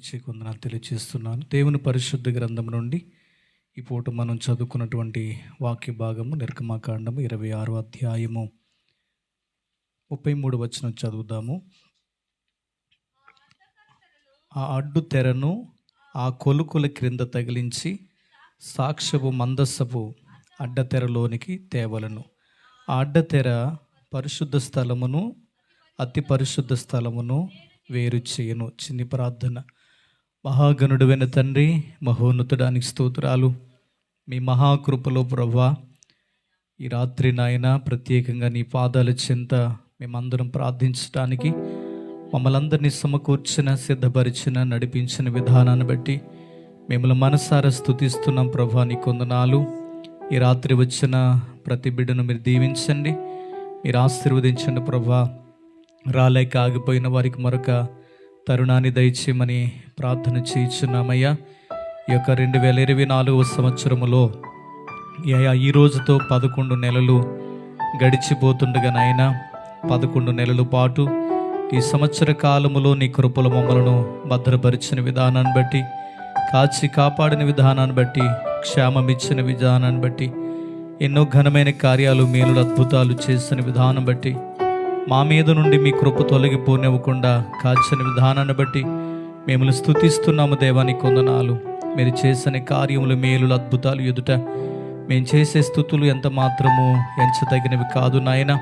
ప్రత్యేక వందనాలు తెలియజేస్తున్నాను. దేవుని పరిశుద్ధ గ్రంథం నుండి ఈ పూట మనం చదువుకున్నటువంటి వాక్య భాగము నిర్గమాకాండము ఇరవై ఆరో అధ్యాయము ముప్పై మూడు వచనం చదువుదాము. ఆ అడ్డు తెరను ఆ కొలుకుల క్రింద తగిలించి సాక్ష్యపు మందస్సపు అడ్డతెరలోనికి తేవలను. ఆ అడ్డతెర పరిశుద్ధ స్థలమును అతి పరిశుద్ధ స్థలమును వేరు చేయను. చిన్ని ప్రార్థన. మహాగణుడువైన తండ్రి మహోన్నతుడానికి స్తోత్రాలు. మీ మహాకృపలో ప్రవ్వా ఈ రాత్రి నాయన ప్రత్యేకంగా నీ పాదాల చింత మేమందరం ప్రార్థించడానికి మమ్మల్ని అందరినీ సమకూర్చిన సిద్ధపరిచిన నడిపించిన విధానాన్ని బట్టి మిమ్మల్ని మనసారా స్థుతిస్తున్నాం ప్రభా నీ కొందనాలు. ఈ రాత్రి వచ్చిన ప్రతి బిడ్డను మీరు దీవించండి మీరు ఆశీర్వదించండి ప్రభా రాలేక ఆగిపోయిన వారికి మరొక తరుణాన్ని దయచేయమని ప్రార్థన చేయించున్నామయ్యా. ఈ యొక్క రెండు వేల ఇరవై నాలుగవ సంవత్సరములో ఈ- ఈ రోజుతో పదకొండు నెలలు గడిచిపోతుండగా నాయన పదకొండు నెలల పాటు ఈ సంవత్సర కాలములో నీ కృపల మమ్మలను భద్రపరిచిన విధానాన్ని బట్టి కాచి కాపాడిన విధానాన్ని బట్టి క్షేమం ఇచ్చిన విధానాన్ని బట్టి ఎన్నో ఘనమైన కార్యాలు మేలు అద్భుతాలు చేసిన విధానం బట్టి మా మీద నుండి మీ కృప తొలగిపోనివ్వకుండా కాల్చని విధానాన్ని బట్టి మేము స్థుతిస్తున్నాము దేవాని కొందనాలు. మీరు చేసిన కార్యములు మేలులు అద్భుతాలు ఎదుట. మేము చేసే స్థుతులు ఎంత మాత్రము ఎంచదగినవి కాదు నాయన.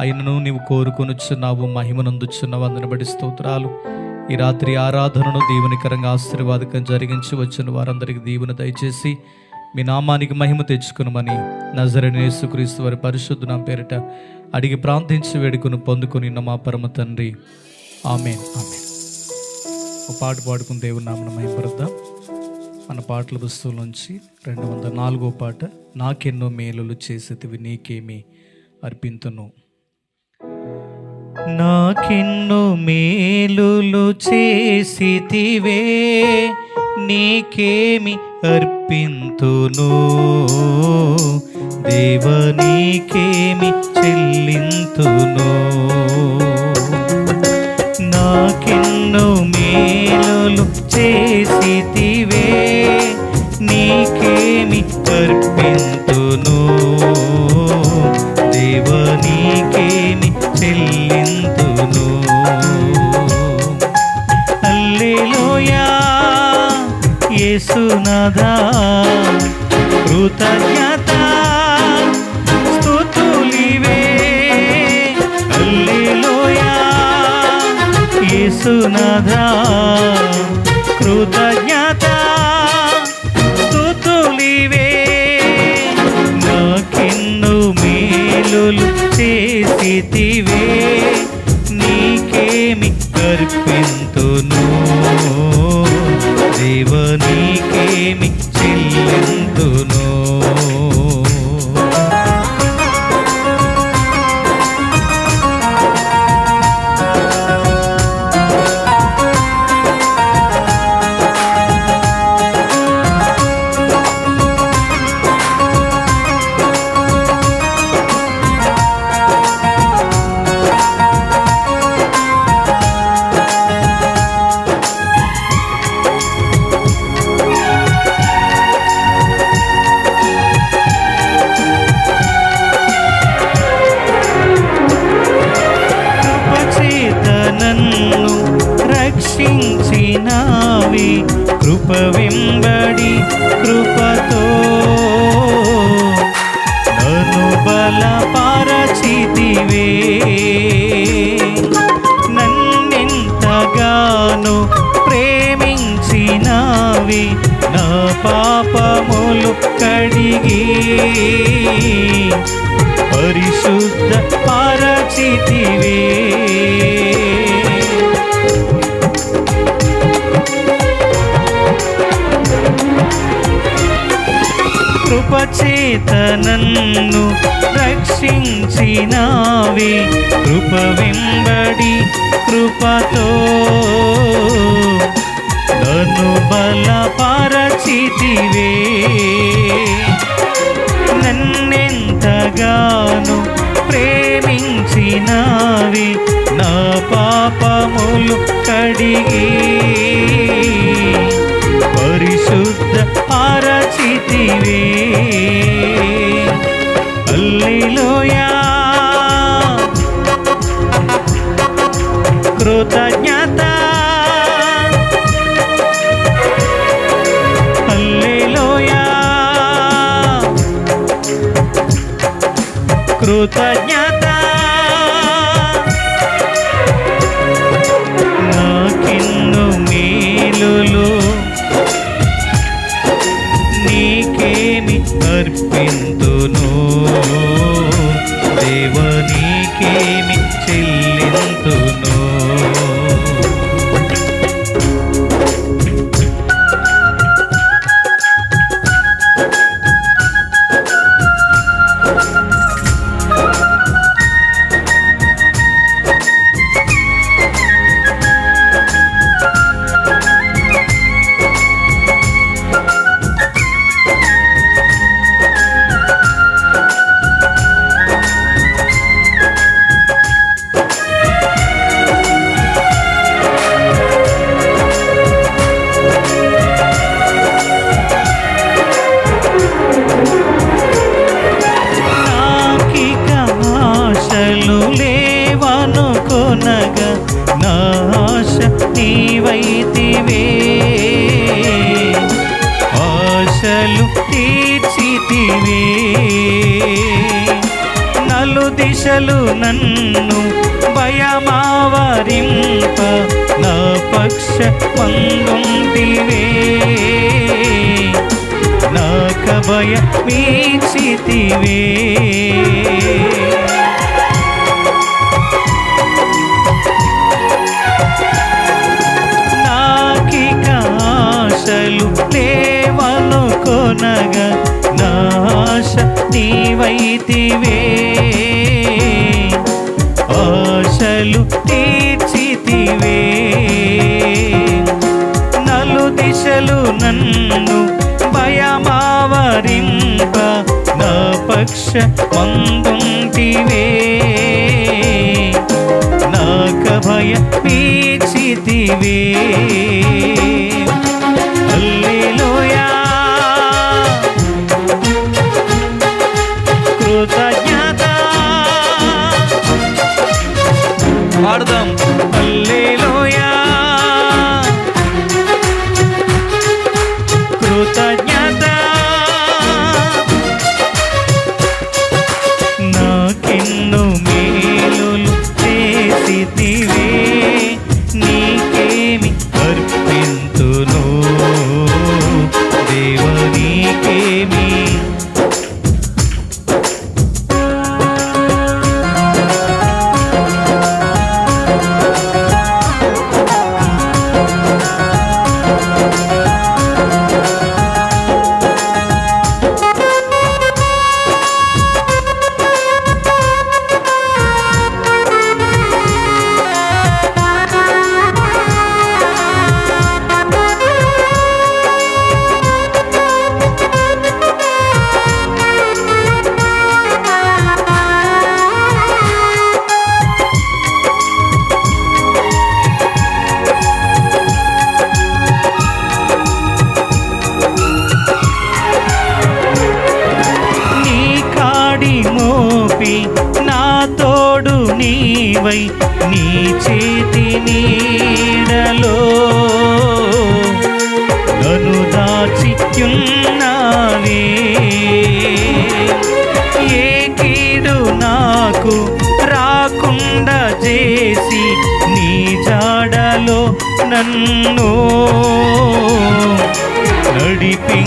అయినను నీవు కోరుకొనుచున్నావు మహిమనందుచున్నావు అందుని బట్టి స్తోత్రాలు. ఈ రాత్రి ఆరాధనను దీవెనికరంగా ఆశీర్వాదకం జరిగించి వచ్చిన వారందరికీ దీవెన దయచేసి మీ నామానికి మహిమ తెచ్చుకునమని నజరని యేసుక్రీస్తు వారి పరిశుద్ధ నా పేరిట అడిగి ప్రార్థించి వేడుకుని పొందుకొని మా పరమ తండ్రి. ఆమె ఆమె ఒక పాట పాడుకుని దేవుని నామన మహిమపడద్దాం మన పాటల పుస్తకం నుంచి రెండు వందల నాలుగో పాట నాకెన్నో మేలులు చేసేటివి నీకేమి అర్పింతును. నాకెన్నో మేలులు చేసితివే నీకేమి అర్పింతును? దేవ నీకేమి చెల్లింతును? నాకెన్నో మేలులు చేసితివే నీకేమి అర్పింతు యేసునాథా కృతజ్ఞత స్తుతులివే హల్లెలూయా యేసునాథా కృతజ్ఞత స్తుతులివే నాకెన్నో మేలులు చేసితివే. నీకేమి అర్పింతును దేవ నీకేమి కడిగి పరిశుద్ధ పరచితివే. కృపచేత నన్ను రక్షించినావి. కృప వెంబడి కృపతో నన్ను బలపరచితివే. పాపములు కడిగి పరిశుద్ధ అరచితివి అల్లిలోయా. కృతజ్ఞత. కృతజ్ఞత. ఆశలు తీర్చితివే. నలు దిశలు నన్ను భయమావరింప నా పక్ష మందుంటివే నాక భయ మీచితివే తీర్చితివే ఆశలు తీర్చితివే. నలు దిశలు నన్ను భయమావరింప. నా పక్ష మందుంటివే. నాక భయ పీచితివే. దాచియున్నావే ఏ కీడు నాకు రాకుండా చేసి నీ జాడలో నన్ను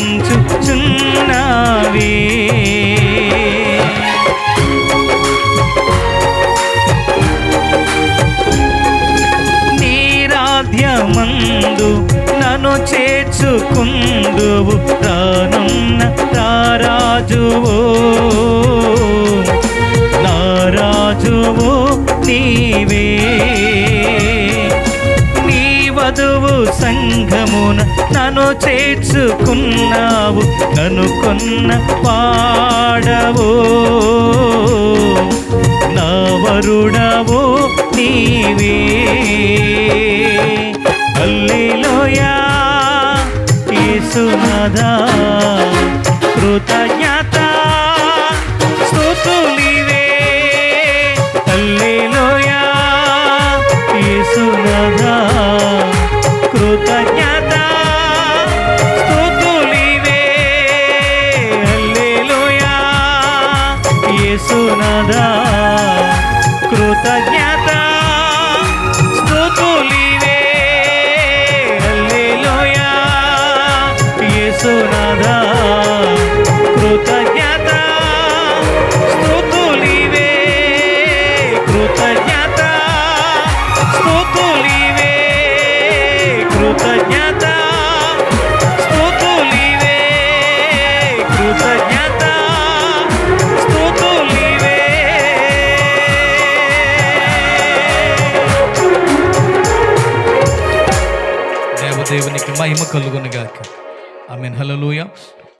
నడిపించుచున్నా సంఘమున నన్ను చేర్చుకున్నావు నన్ను కొన్న పాడవో. నా వరుడవో నీవే. అల్లిలోయా యేసునాథా. యేసునాథా కృతజ్ఞత స్తుతులివే. హల్లెలూయా. యేసునాథా కృతజ్ఞత స్తుతులివే. కృతజ్ఞత స్తుతులివే. కృతజ్ఞత మహిమ కలుగునుగాక. I mean hallelujah.